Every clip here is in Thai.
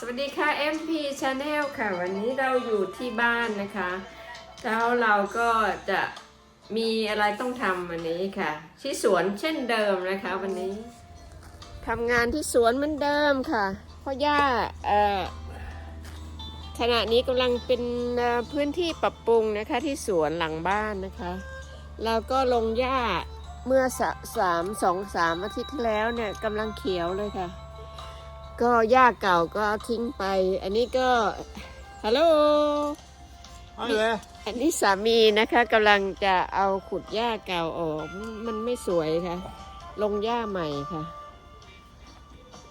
สวัสดีค่ะ MP Channel ค่ะ วันนี้เราอยู่ที่บ้านนะคะแล้วเราก็จะมีอะไรต้องทำวันนี้ค่ะ ที่สวนเช่นเดิมนะคะวันนี้ทำงานที่สวนเหมือนเดิมค่ะเพราะย่าเอ่อขณะนี้กำลังเป็นพื้นที่ปรับปรุงนะคะที่สวนหลังบ้านนะคะเราก็ลงหญ้าเมื่อสะสามสองสามอาทิตย์ที่แล้วเนี่ยกำลังเขียวเลยค่ะ ก็หญ้าเก่าก็ทิ้งไป อันนี้ก็ฮัลโหล Hej hvad? อันนี้สามีนะคะกำลังจะเอาขุดหญ้าเก่าออก มันไม่สวยค่ะ ลงหญ้าใหม่ค่ะ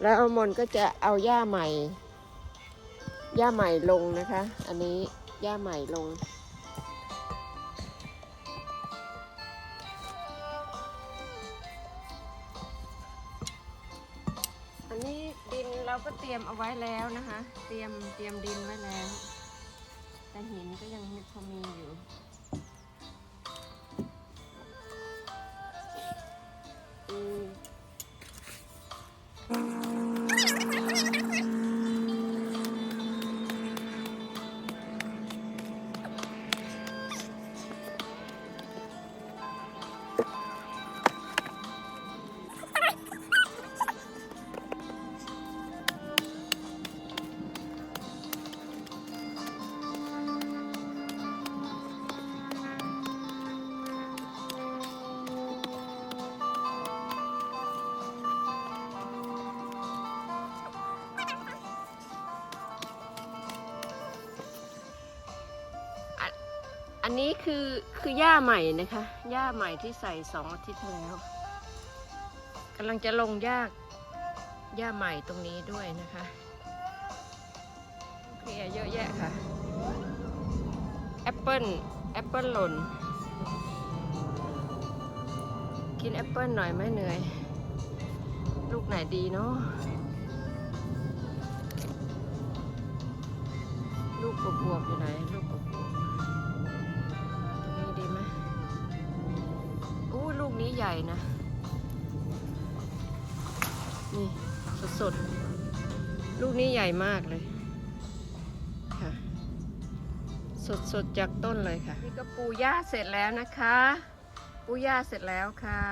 แล้วเอามนก็จะเอาหญ้าใหม่หญ้าใหม่ลงนะคะ อันนี้หญ้าใหม่ลง นนี้ดินเราก็เตรียมเอาไว้แล้วนะคะ เตรียมเตรียมดินไว้แล้ว แต่หินก็ยังมีพอมีอยู่ อันนี้คือคือหญ้าใหม่นะคะหญ้าใหม่ที่ใส่สองอาทิตย์แล้วกำลังจะลงหญ้าหญ้าใหม่ตรงนี้ด้วยนะคะเคลียเยอะแยะค่ะแอปเปิลแอปเปิลหล่นกินแอปเปิลหน่อยไหมเหนื่อย ลูกไหนดีเนาะลูกบวบๆอยู่ไหนลูกบวบ ใหญ่นะ นี่สดๆลูกนี้ใหญ่มากเลยค่ะ สดๆจากต้นเลยค่ะ นี่ก็ปูหญ้าเสร็จแล้วนะคะ ปูหญ้าเสร็จแล้วค่ะ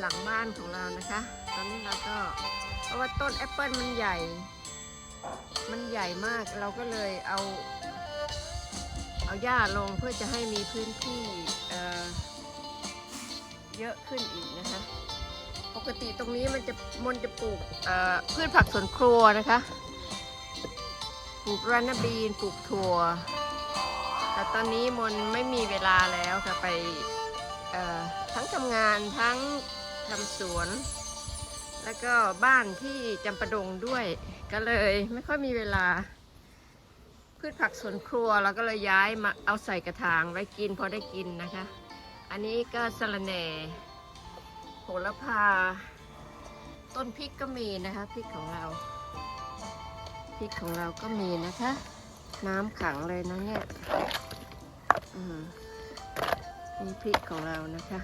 หลังบ้านของเรานะคะ ตอนนี้เราก็เพราะว่าต้นแอปเปิลมันใหญ่ มันใหญ่มากเราก็เลยเอา เอาหญ้าลงเพื่อจะให้มีพื้นที่เเยอะขึ้นอีกนะคะ ปกติตรงนี้มันจะมนจะปลูกพืชผักสวนครัวนะคะ ปลูกรานาบีน ปลูกถั่ว แต่ตอนนี้มนไม่มีเวลาแล้วค่ะไปทั้งทำงานทั้งทำสวน แล้วก็บ้านที่จำปาดงด้วยก็เลยไม่ค่อยมีเวลา พืชผักสวนครัวเราก็เลยย้ายมาเอาใส่กระถางไว้กินพอได้กินนะคะ อันนี้ก็สะระแหน่โหระพา ต้นพริกก็มีนะคะพริกของเราพริกของเราก็มีนะคะ น้ำขังเลยนะเนี่ยอืมนี่พริกของเรานะคะ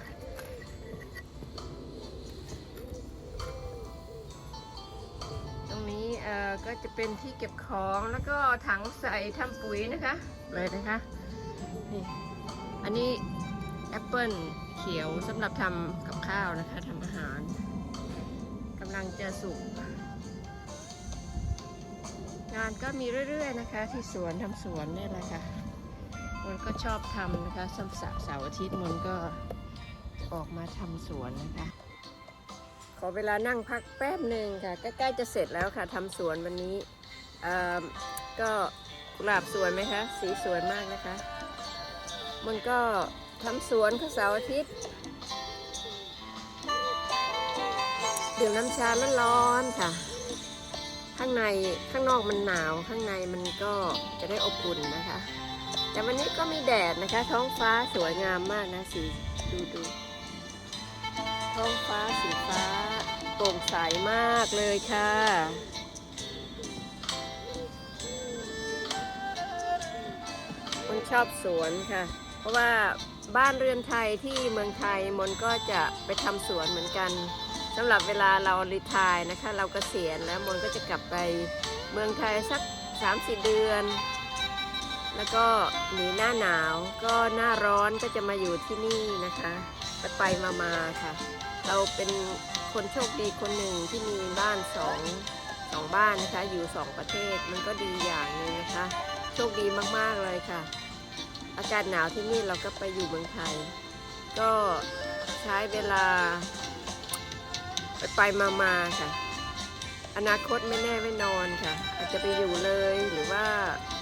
ก็จะเป็นที่เก็บของแล้วก็ถังใส่ทำปุ๋ยนะคะ เลยนะคะนี่อันนี้แอปเปิลเขียวสำหรับทำกับข้าวนะคะทำอาหารกำลังจะสุกงานก็มีเรื่อยๆนะคะ ที่สวนทำสวนนี่แหละค่ะมนก็ชอบทำนะคะสัมสักร์เสาร์อาทิตย์มนก็ออกมาทำสวนนะคะ ขอเวลานั่งพักแป๊บหนึ่งค่ะ ใกล้ๆจะเสร็จแล้วค่ะทำสวนวันนี้อ่อก็กุหลาบสวยไหมคะ สีสวยมากนะคะ มันก็ทำสวนข้าเสาร์อาทิตย์ดื่มน้ำชาร้อนๆค่ะ ข้างในข้างนอกมันหนาว ข้างในมันก็จะได้อบอุ่นนะคะ แต่วันนี้ก็มีแดดนะคะ ท้องฟ้าสวยงามมากนะสีดูดูท้องฟ้าสีฟ้า โปร่งใสมากเลยค่ะคนชอบสวนค่ะ เพราะว่าบ้านเรือนไทยที่เมืองไทยมนก็จะไปทำสวนเหมือนกันสำหรับเวลาเรารีทายนะคะ เรากเกษียณแล้วมนก็จะกลับไปเมืองไทยสัก3-4เดือน แล้วก็หนีหน้าหนาวก็หน้าร้อนก็จะมาอยู่ที่นี่นะคะ ไปไปมามาค่ะ เราเป็น คนโชคดีคนหนึ่งที่มีบ้านสองสองบ้านนะคะอยู่สองประเทศมันก็ดีอย่างหนึงนะคะ โชคดีมากๆเลยค่ะ อากาศหนาวที่นี่เราก็ไปอยู่เมืองไทย ก็ใช้เวลา ไปไปมามาค่ะ อนาคตไม่แน่ไม่นอนค่ะ อาจจะไปอยู่เลยหรือว่า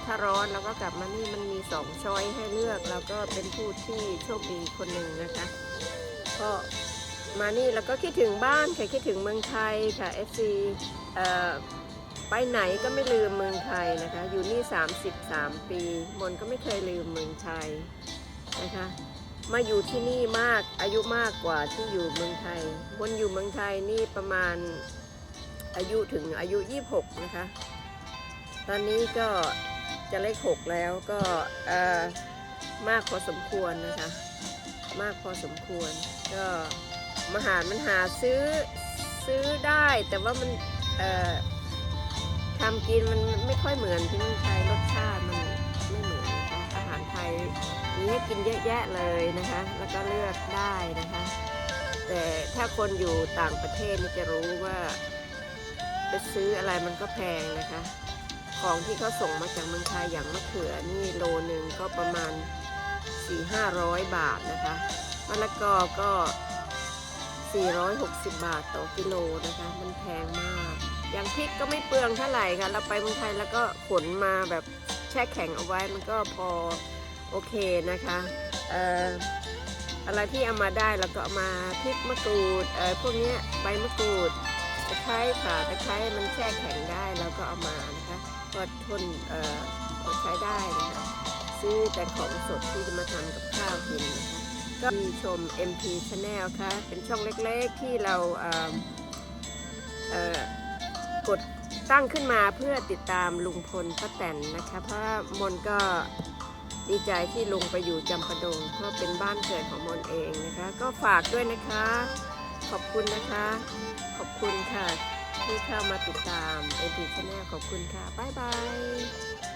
ถ้าร้อนเราก็กลับมานี่มันมีสองช้อยให้เลือกเราก็เป็นผู้ที่โชคดีคนหนึ่งนะคะก็ มานี่เราก็คิดถึงบ้านค่ะคิดถึงเมืองไทยค่ะ FC เอ่อไปไหนก็ไม่ลืมเมืองไทยนะคะ อยู่นี่ 33 ปี มนก็ไม่เคยลืมเมืองไทยนะคะ มาอยู่ที่นี่มากอายุมากกว่าที่อยู่เมืองไทยมนอยู่เมืองไทยนี่ประมาณอายุถึงอายุ 26 นะคะ ตอนนี้ก็จะเลขหกแล้วก็มากพอสมควรนะคะ มากพอสมควรก็ มหารมันหาซื้อซื้อได้แต่ว่ามันเอ่อทำกินมันไม่ค่อยเหมือนที่เมืองไทยรสชาติมันไม่เหมือนนะคะอาหารไทยมีให้กินเยอะแยะเลยนะคะ แล้วก็เลือกได้นะคะ แต่ถ้าคนอยู่ต่างประเทศนี่จะรู้ว่าไปซื้ออะไรมันก็แพงนะคะ ของที่เขาส่งมาจากเมืองไทยอย่างมะเขือนี่โลหนึ่งก็ประมาณ4 5 0 0 บาทนะคะมะละกอก็ 460 บาทต่อกิโลนะคะ มันแพงมาก อย่างพริกก็ไม่เปลืองเท่าไหร่ค่ะ เราไปเมืองไทยแล้วก็ขนมาแบบแช่แข็งเอาไว้มันก็พอโอเคนะคะเอ่ออะไรที่เอามาได้เราก็เอามาพริกมะกรูดเอ่อพวกนี้ใบมะกรูดตะไคร้ค่ะตะไคร้มันแช่แข็งได้เราก็เอามานะคะก็ทนเอ่ออาใช้ได้นะคะซื้อแต่ของสดที่จะมาทำกับข้าวกินนะคะ ก็มีชม MP Channel ค่ะ เป็นช่องเล็กๆที่เราเเกดตั้งขึ้นมาเพื่อติดตามลุงพลป้าแตนนะคะ เพราะมนก็ดีใจที่ลุงไปอยู่จำปาดงเพราะเป็นบ้านเกิดของมนเองนะคะ ก็ฝากด้วยนะคะ ขอบคุณนะคะ ขอบคุณค่ะ ที่เข้ามาติดตาม MP Channel ขอบคุณค่ะ บ๊ายบาย